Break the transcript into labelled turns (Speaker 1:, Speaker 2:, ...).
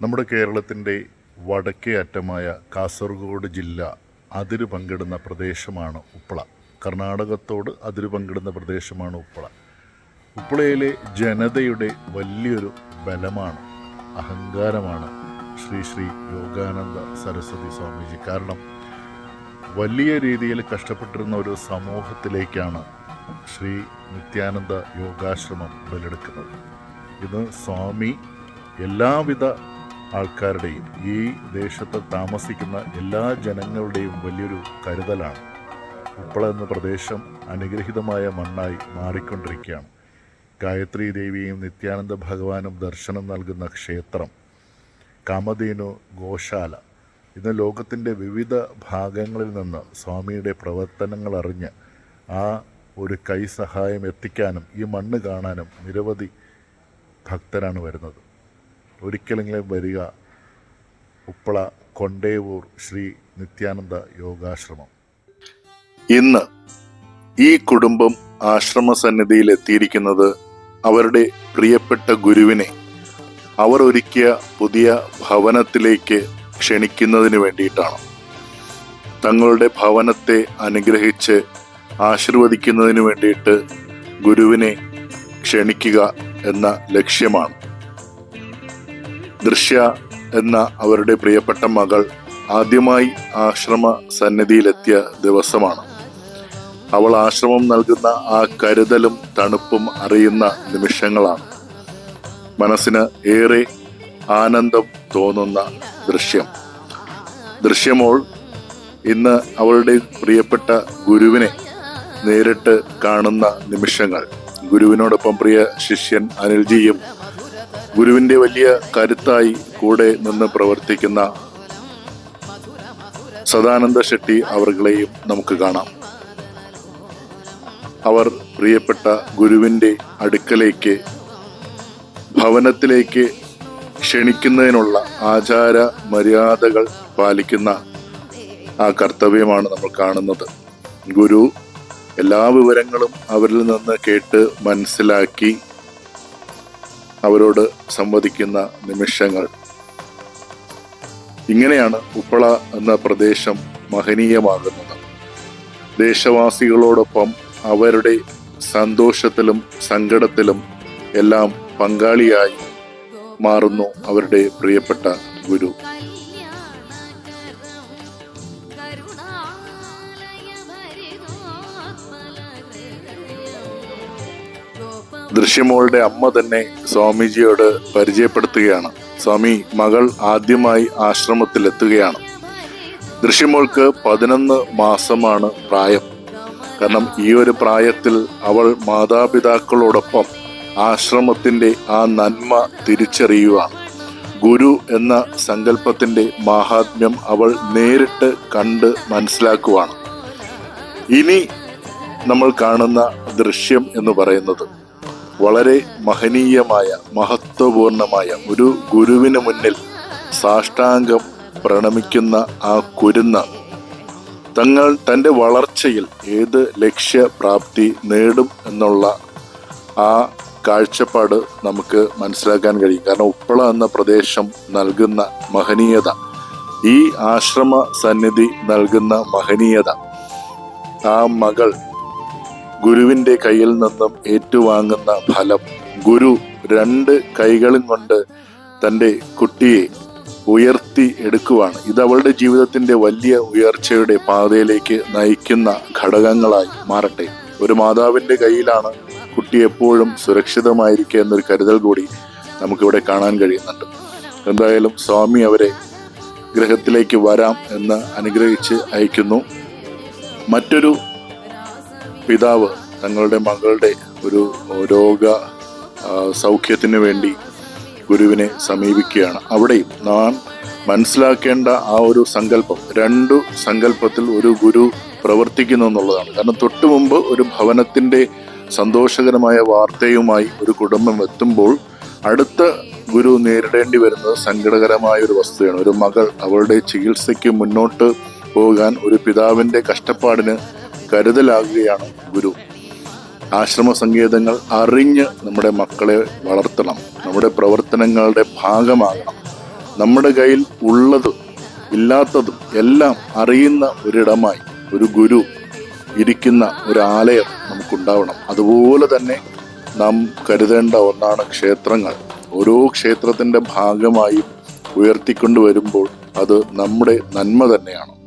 Speaker 1: നമ്മുടെ കേരളത്തിന്റെ വടക്കേ അറ്റമായ കാസർഗോഡ് ജില്ല അതിര് പങ്കിടുന്ന പ്രദേശമാണ് ഉപ്പള. കർണാടകത്തോട് അതിര് പങ്കിടുന്ന പ്രദേശമാണ് ഉപ്പള. ഉപ്പളയിലെ ജനതയുടെ വലിയൊരു ബലമാണ് അഹങ്കാരമാണ് ശ്രീ ശ്രീ യോഗാനന്ദ സരസ്വതി സ്വാമിജി. കാരണം വലിയ രീതിയിൽ കഷ്ടപ്പെട്ടിരുന്ന ഒരു സമൂഹത്തിലേക്കാണ് ശ്രീ നിത്യാനന്ദ യോഗാശ്രമം ഉടലെടുക്കുന്നത് ഇന്ന് സ്വാമി എല്ലാവിധ ആൾക്കാരുടെയും ഈ ദേശത്ത് താമസിക്കുന്ന എല്ലാ ജനങ്ങളുടെയും വലിയൊരു കരുതലാണ്. ഉപ്പള എന്ന പ്രദേശം അനുഗ്രഹീതമായ മണ്ണായി മാറിക്കൊണ്ടിരിക്കുകയാണ്. ഗായത്രി ദേവിയും നിത്യാനന്ദ ഭഗവാനും ദർശനം നൽകുന്ന ക്ഷേത്രം കാമധേനു ഗോശാല ഇന്ന് ലോകത്തിന്റെ വിവിധ ഭാഗങ്ങളിൽ നിന്ന് സ്വാമിയുടെ പ്രവർത്തനങ്ങൾ അറിഞ്ഞ് ആ ഒരു കൈ സഹായം എത്തിക്കാനും ഈ മണ്ണ് കാണാനും നിരവധി ഭക്തരാണ് വരുന്നത്. ഒരിക്കലെങ്കിലും വരിക. ഉപ്പള കൊണ്ടേവൂർ ശ്രീ നിത്യാനന്ദ യോഗാശ്രമം. ഇന്ന് ഈ കുടുംബം ആശ്രമ സന്നിധിയിൽ എത്തിയിരിക്കുന്നത് അവരുടെ പ്രിയപ്പെട്ട ഗുരുവിനെ അവർ ഒരുക്കിയ പുതിയ ഭവനത്തിലേക്ക് ക്ഷണിക്കുന്നതിന് വേണ്ടിയിട്ടാണ്. തങ്ങളുടെ ഭവനത്തെ അനുഗ്രഹിച്ച് ആശീർവദിക്കുന്നതിന് വേണ്ടിയിട്ട് ഗുരുവിനെ ക്ഷണിക്കുക എന്ന ലക്ഷ്യമാണ്. ദൃശ്യ എന്ന അവരുടെ പ്രിയപ്പെട്ട മകൾ ആദ്യമായി ആശ്രമ സന്നിധിയിലെത്തിയ ദിവസമാണ്. അവൾ ആശ്രമം നൽകുന്ന ആ കരുതലും തണുപ്പും അറിയുന്ന നിമിഷങ്ങളാണ്. മനസ്സിന് ഏറെ ആനന്ദം തോന്നുന്ന ദൃശ്യം. ദൃശ്യമോൾ ഇന്ന് അവളുടെ പ്രിയപ്പെട്ട ഗുരുവിനെ നേരിട്ട് കാണുന്ന നിമിഷങ്ങൾ. ഗുരുവിനോടൊപ്പം പ്രിയ ശിഷ്യൻ അനിൽജിയും ഗുരുവിന്റെ വലിയ കരുത്തായി കൂടെ നിന്ന് പ്രവർത്തിക്കുന്ന സദാനന്ദ ഷെട്ടി അവർകളെയും നമുക്ക് കാണാം. അവർ പ്രിയപ്പെട്ട ഗുരുവിന്റെ അടുക്കലേക്ക് ഭവനത്തിലേക്ക് ക്ഷണിക്കുന്നതിനുള്ള ആചാര മര്യാദകൾ പാലിക്കുന്ന ആ കർത്തവ്യമാണ് നമ്മൾ കാണുന്നത്. ഗുരു എല്ലാ വിവരങ്ങളും അവരിൽ നിന്ന് കേട്ട് മനസ്സിലാക്കി അവരോട് സംവദിക്കുന്ന നിമിഷങ്ങൾ. ഇങ്ങനെയാണ് ഉപ്പള എന്ന പ്രദേശം മഹനീയമാകുന്നത്. ദേശവാസികളോടൊപ്പം അവരുടെ സന്തോഷത്തിലും സങ്കടത്തിലും എല്ലാം പങ്കാളിയായി മാറുന്നു അവരുടെ പ്രിയപ്പെട്ട ഗുരു. ദൃശ്യമോളുടെ അമ്മ തന്നെ സ്വാമിജിയോട് പരിചയപ്പെടുത്തുകയാണ്. സ്വാമി മകൾ ആദ്യമായി ആശ്രമത്തിലെത്തുകയാണ്. ദൃശ്യമോൾക്ക് പതിനൊന്ന് മാസമാണ് പ്രായം. കാരണം ഈ ഒരു പ്രായത്തിൽ അവൾ മാതാപിതാക്കളോടൊപ്പം ആശ്രമത്തിന്റെ ആ നന്മ തിരിച്ചറിയുകയാണ് ഗുരു എന്ന സങ്കല്പത്തിന്റെ മാഹാത്മ്യം അവൾ നേരിട്ട് കണ്ട് മനസ്സിലാക്കുവാണ്. ഇനി നമ്മൾ കാണുന്ന ദൃശ്യം എന്ന് പറയുന്നത് വളരെ മഹനീയമായ മഹത്വപൂർണമായ ഒരു ഗുരുവിന് മുന്നിൽ സാഷ്ടാംഗം പ്രണമിക്കുന്ന ആ കുരുന്ന തങ്ങൾ തന്റെ വളർച്ചയിൽ ഏത് ലക്ഷ്യപ്രാപ്തി നേടും എന്നുള്ള ആ കാഴ്ചപ്പാട് നമുക്ക് മനസ്സിലാക്കാൻ കഴിയും. കാരണം ഉപ്പള എന്ന പ്രദേശം നൽകുന്ന മഹനീയത ഈ ആശ്രമ സന്നിധി നൽകുന്ന മഹനീയത ആ മകൾ ഗുരുവിന്റെ കയ്യിൽ നിന്നും ഏറ്റുവാങ്ങുന്ന ഫലം. ഗുരു രണ്ട് കൈകളും കൊണ്ട് തന്റെ കുട്ടിയെ ഉയർത്തി എടുക്കുവാണ്. ഇത് അവളുടെ ജീവിതത്തിന്റെ വലിയ ഉയർച്ചയുടെ പാതയിലേക്ക് നയിക്കുന്ന ഘടകങ്ങളായി മാറട്ടെ. ഒരു മാതാവിന്റെ കയ്യിലാണ് കുട്ടി എപ്പോഴും സുരക്ഷിതമായിരിക്കുക എന്നൊരു കരുതൽ കൂടി നമുക്കിവിടെ കാണാൻ കഴിയുന്നുണ്ട്. എന്തായാലും സ്വാമി അവരെ ഗ്രഹത്തിലേക്ക് വരാം എന്ന് അനുഗ്രഹിച്ച് അയക്കുന്നു. മറ്റൊരു പിതാവ് തങ്ങളുടെ മകളുടെ ഒരു രോഗ സൗഖ്യത്തിന് വേണ്ടി ഗുരുവിനെ സമീപിക്കുകയാണ്. അവിടെയും നാം മനസ്സിലാക്കേണ്ട ആ ഒരു സങ്കല്പം രണ്ടു സങ്കല്പത്തിൽ ഒരു ഗുരു പ്രവർത്തിക്കുന്നു എന്നുള്ളതാണ്. കാരണം തൊട്ടു മുമ്പ് ഒരു ഭവനത്തിന്റെ സന്തോഷകരമായ വാർത്തയുമായി ഒരു കുടുംബം എത്തുമ്പോൾ അടുത്ത ഗുരു നേരിടേണ്ടി വരുന്നത് സങ്കടകരമായ ഒരു വസ്തുതയാണ്. ഒരു മകൾ അവളുടെ ചികിത്സയ്ക്ക് മുന്നോട്ട് പോകാൻ ഒരു പിതാവിന്റെ കഷ്ടപ്പാടിന് കരുതലാകുകയാണ് ഗുരു. ആശ്രമ സങ്കേതങ്ങൾ അറിഞ്ഞ് നമ്മുടെ മക്കളെ വളർത്തണം. നമ്മുടെ പ്രവർത്തനങ്ങളുടെ ഭാഗമാകണം. നമ്മുടെ കയ്യിൽ ഉള്ളതും ഇല്ലാത്തതും എല്ലാം അറിയുന്ന ഒരിടമായി ഒരു ഗുരു ഇരിക്കുന്ന ഒരു ആലയം നമുക്കുണ്ടാവണം. അതുപോലെ തന്നെ നാം കരുതേണ്ട ഒന്നാണ് ക്ഷേത്രങ്ങൾ. ഓരോ ക്ഷേത്രത്തിന്റെ ഭാഗമായും ഉയർത്തിക്കൊണ്ടുവരുമ്പോൾ അത് നമ്മുടെ നന്മ തന്നെയാണ്.